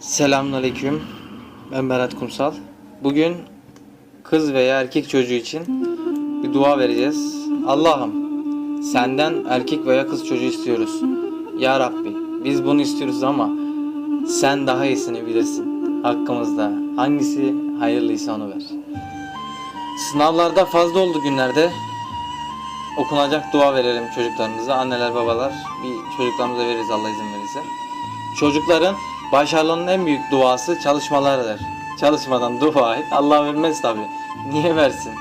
Selamünaleyküm. Ben Berat Kumsal. Bugün kız veya erkek çocuğu için bir dua vereceğiz. Allah'ım senden erkek veya kız çocuğu istiyoruz. Ya Rabbi biz bunu istiyoruz ama sen daha iyisini bilirsin. Hakkımızda hangisi hayırlıysa onu ver. Sınavlarda fazla oldu günlerde. Okunacak dua verelim çocuklarımıza. Anneler babalar bir çocuklarımıza veririz Allah izin verirse. Çocukların başarılarının en büyük duası çalışmalarıdır. Çalışmadan dua et. Allah vermez tabi. Niye versin?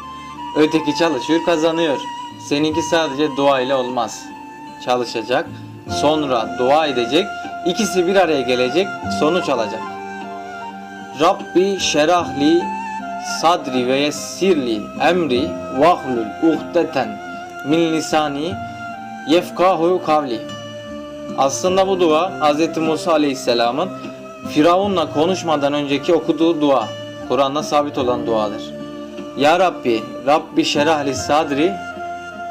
Öteki çalışıyor kazanıyor. Seninki sadece dua ile olmaz. Çalışacak, sonra dua edecek. İkisi bir araya gelecek, sonuç alacak. Rabbi şerahli sadri ve yessirli emri vahlul uhdeten min lisani yefkahu kavli. Aslında bu dua Hz. Musa Aleyhisselam'ın Firavun'la konuşmadan önceki okuduğu dua. Kur'an'da sabit olan duadır. Ya Rabbi, Rabbi şerahli sadri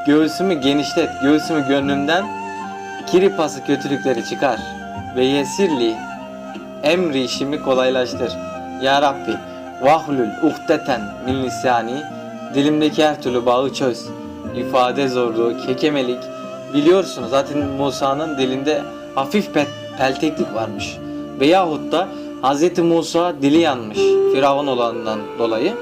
göğsümü genişlet, göğsümü gönlümden kiri pası kötülükleri çıkar ve yesirli emri işimi kolaylaştır. Ya Rabbi, vahlul uhdeten min lisani dilimdeki her türlü bağı çöz. İfade zorluğu, kekemelik, Biliyorsunuz zaten Musa'nın dilinde hafif pe- pelteklik varmış. Veyahut da Hz. Musa dili yanmış Firavun olanından dolayı.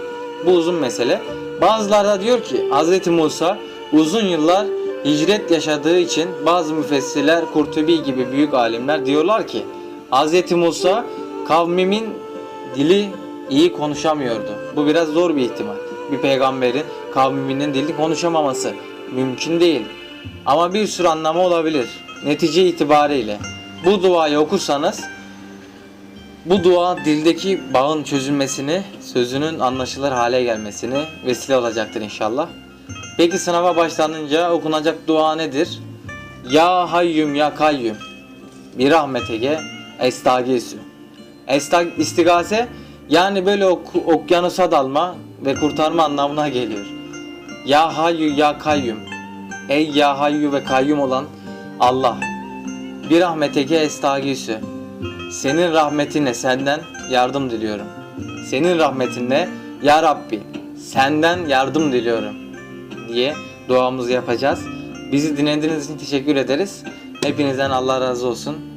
Bu uzun mesele. Bazıları da diyor ki Hz. Musa uzun yıllar hicret yaşadığı için bazı müfessirler Kurtubi gibi büyük alimler diyorlar ki Hz. Musa kavmimin dili iyi konuşamıyordu. Bu biraz zor bir ihtimal. Bir peygamberin kavminin dilini konuşamaması mümkün değil. Ama bir sürü anlamı olabilir. Netice itibariyle bu duayı okursanız bu dua dildeki bağın çözülmesini, sözünün anlaşılır hale gelmesini vesile olacaktır inşallah. Peki sınava başlanınca okunacak dua nedir? Ya hayyum ya kayyum bir rahmetege estagisu. Estag istigase yani böyle ok- okyanusa dalma ve kurtarma anlamına geliyor. Ya hayyu ya kayyum Ey ya hayyu ve kayyum olan Allah bir rahmeteke estagisü senin rahmetinle senden yardım diliyorum. Senin rahmetinle ya Rabbi senden yardım diliyorum diye duamızı yapacağız. Bizi dinlediğiniz için teşekkür ederiz. Hepinizden Allah razı olsun.